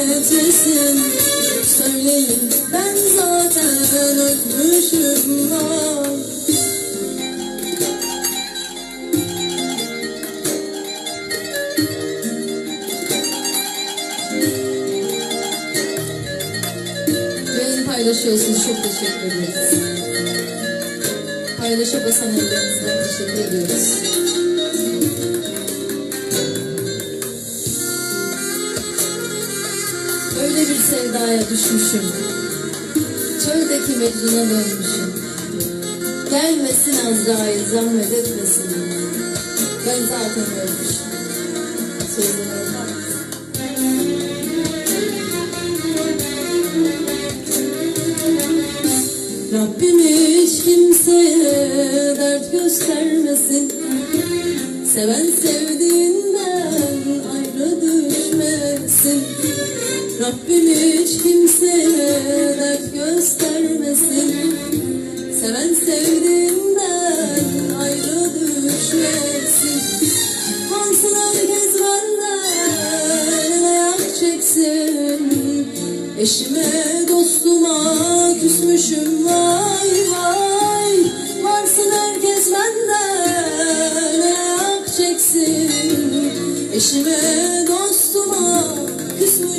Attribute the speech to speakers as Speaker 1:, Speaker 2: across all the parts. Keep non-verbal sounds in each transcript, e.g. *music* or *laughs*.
Speaker 1: etmesin Söyleyin ben zaten ölmüşüm vay Yayın paylaşıyorsunuz. Çok teşekkür ederiz. Paylaşa basan ellerinizden teşekkür ediyoruz. Öyle bir sevdaya düşmüşüm. Çöldeki Mecnun'a dönmüşüm. Gelmesin Azrail zahmet etmesin. Ben zaten ölmüşüm. Sözüne. Rabbim hiç kimseye dert göstermesin Seven sevdiğinden ayrı düşmesin Rabbim hiç kimseye dert göstermesin. Seven sevdiğinden ayrı düşmesin. Hansın herkes benden el ayak çeksin. Eşime dostuma küsmüşüm vay vay. Varsın herkes benden ayak çeksin. Eşime dostuma küsmüşüm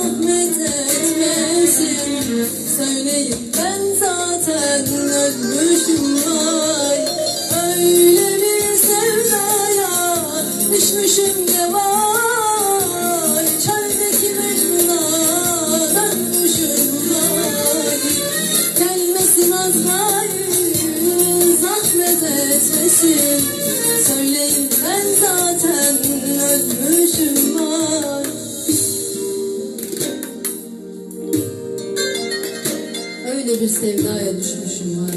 Speaker 1: zahmet etmesin Söyleyin ben zaten ölmüşüm vay Öyle bir sevdaya düşmüşüm ne vay Çöldeki Mecnun'a dönmüşüm vay Gelmesin Azrail zahmet etmesin Söyleyin ben zaten sevdaya düşmüşüm var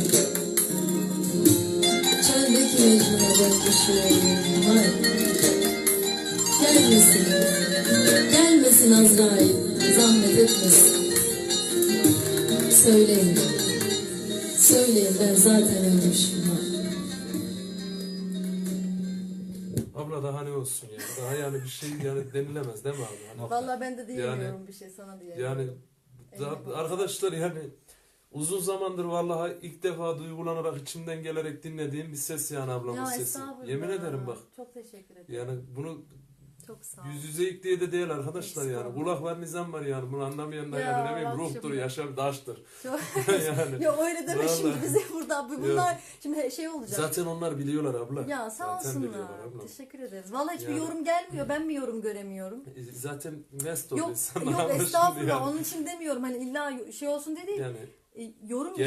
Speaker 1: Çöldeki Mecnun'a dönmüşüm var Gelmesin, gelmesin Azrail zahmet etmesin. Söyleyin, söyleyin ben zaten ölmüşüm var
Speaker 2: Abla daha ne olsun ya. Daha yani bir şey yani denilemez değil mi abi? Hani
Speaker 3: Vallahi ben de diyemiyorum
Speaker 2: Yani-
Speaker 3: bir şey sana diyemiyorum.
Speaker 2: yani arkadaşlar yani uzun zamandır vallahi ilk defa duygulanarak içimden gelerek dinlediğim bir ses yani ablamın
Speaker 3: ya
Speaker 2: sesi. Yemin ederim bak.
Speaker 3: Çok teşekkür ederim.
Speaker 2: Yani bunu
Speaker 3: Çok sağ ol.
Speaker 2: yüz yüze diye de değil arkadaşlar yani. Kulak var nizam var yani. Bunu anlamayan da
Speaker 3: Ya,
Speaker 2: yani ne bileyim ruhtur,
Speaker 3: şimdi.
Speaker 2: yaşam, daştır. *laughs* *laughs* Yani.
Speaker 3: ya öyle deme
Speaker 2: Vallahi.
Speaker 3: şimdi bize burada. Bu- Bunlar şimdi şey olacak.
Speaker 2: Zaten onlar biliyorlar abla.
Speaker 3: ya sağ
Speaker 2: Zaten
Speaker 3: olsunlar. Teşekkür ederiz. Vallahi hiçbir
Speaker 2: Yani-
Speaker 3: yorum gelmiyor. Ben mi yorum göremiyorum?
Speaker 2: E, Zaten mest
Speaker 3: Yok
Speaker 2: oluyor.
Speaker 3: yok estağfurullah. Onun için demiyorum. Hani illa şey olsun değil.
Speaker 2: Yani
Speaker 3: E, yorum
Speaker 2: Gel-